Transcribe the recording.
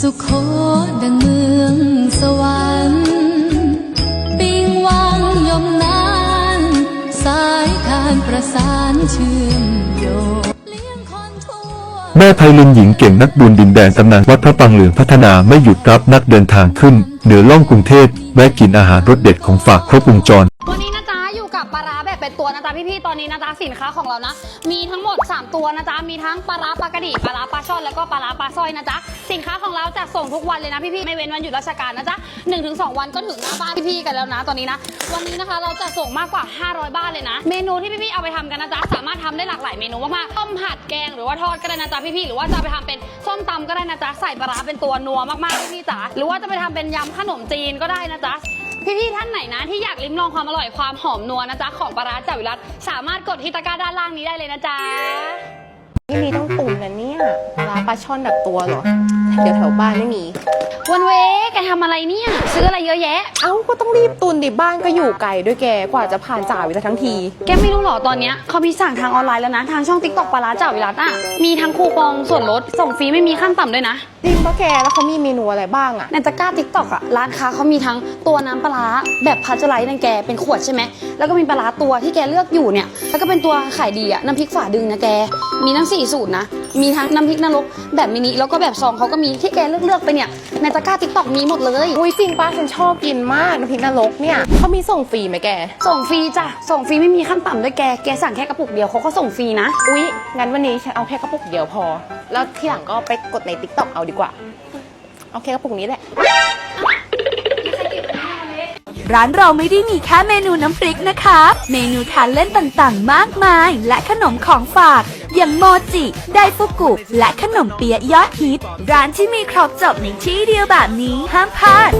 สุขโขดังเมืองสวรรค์ปิงวังยมนานสายทานประสานเชื่อมโยงเลี้ยงคนทั่ว แม่ไพลินหญิงเก่งนักบุญดินแดนตำนานวัดพระปังเหลืองพัฒนาไม่หยุดรับนักเดินทางขึ้น เหนือล่องกรุงเทพแวะกินอาหารรสเด็ดของฝากครบวงจร วันนี้ กับปลาร้าแบบเป็นตัวนะจ๊ะพี่ๆตอนนี้นะจ๊ะสินค้าของเรานะ มีทั้งหมด 3 ตัวนะจ๊ะมีทั้งปลาร้าปลากระดีปลาร้าปลาช่อนแล้วก็ปลาร้าปลาสร้อยนะจ๊ะสินค้าของเราจะส่งทุกวันเลยนะพี่ๆไม่เว้นวันหยุดราชการนะจ๊ะ1-2 วันก็ถึงหน้าบ้านพี่ๆกันแล้วนะตอนนี้นะ วันนี้นะคะเราจะส่งมากกว่า 500 บ้านเลยนะ เมนูที่พี่ๆเอาไปทำกันนะจ๊ะสามารถทำได้หลากหลายเมนูมากๆต้มผัดแกงหรือว่าทอดก็ได้นะจ๊ะพี่ๆหรือว่าจะไปทำเป็นส้มตำก็ได้นะจ๊ะใส่ปลาร้าเป็นตัวนัวมากๆพี่ๆจ๋าหรือว่าจะไปทำเป็นยำขนมจีนก็ได้นะจ๊ะ พี่ๆท่านไหนนะที่อยากลิ้มลองความอร่อยความหอมนัวนะจ๊ะของปลาร้าจ่าวิรัตสามารถกดที่ตะกร้าด้านล่างนี้ได้เลยนะจ๊ะนี่มีต้องตุนนะเนี่ยปลาร้าปลาช่อนแบบตัวเหรอ เดี๋ยวแถวบ้านไม่มี วันเวแกทำอะไรเนี่ย ซื้ออะไรเยอะแยะ เอ้าก็ต้องรีบตุนดิบ้านก็อยู่ไกลด้วยแกกว่าจะผ่านจ่าวิทยทั้งที แกไม่รู้หรอตอนเนี้ยเขามีสั่งทางออนไลน์แล้วนะ ทางช่องติ๊กต็อกปลาร้าจ่าวิรัตอะ มีทั้งคูปองส่วนลดส่งฟรีไม่มีขั้นต่ำด้วยนะ จริงปะแกแล้วเขามีเมนูอะไรบ้างอะในตะกร้าติ๊กต็อกอะร้านค้าเขามีทั้งตัวน้ำปลาร้าแบบพัชไลท์นั่นแกเป็นขวดใช่ไหมแล้วก็มีปลาร้าตัวที่แกเลือกอยู่เนี่ยแล้วก็เป็นตัวขายดีอะน้ำพริกฝาดึงนะแก มีทั้งสี่สูตรนะ มีทั้งน้ำพริกนรกแบบมินิแล้วก็แบบซองเขาก็มีที่แกเลือกเลือกๆไปเนี่ยในตะกร้าติ๊กต็อกมีหมดเลย อุ้ยจริงป้าฉันชอบกินมากน้ำพริกนรกเนี่ยเขามีส่งฟรีไหมแก ส่งฟรีจ้ะ ส่งฟรีไม่มีขั้นต่ำด้วยแก แกสั่งแค่กระปุกเดียวเขาก็ส่งฟรีนะ อุ๊ยงั้นวันนี้ฉันเอาแค่กระปุกเดียวพอ แล้วที่หลังก็ไปกดในติ๊กต็อกเอาดีกว่า เอาแค่กระปุกนี้แหละ ร้านเราไม่ได้มีแค่เมนูน้ำพริกนะคะ เมนูทานเล่นต่างๆ มากมาย และขนมของฝาก อย่างโมจิไดฟุกุ และขนมเปี๊ยะยอดฮิต ร้านที่มีครบจบในที่เดียวแบบนี้ห้ามพลาด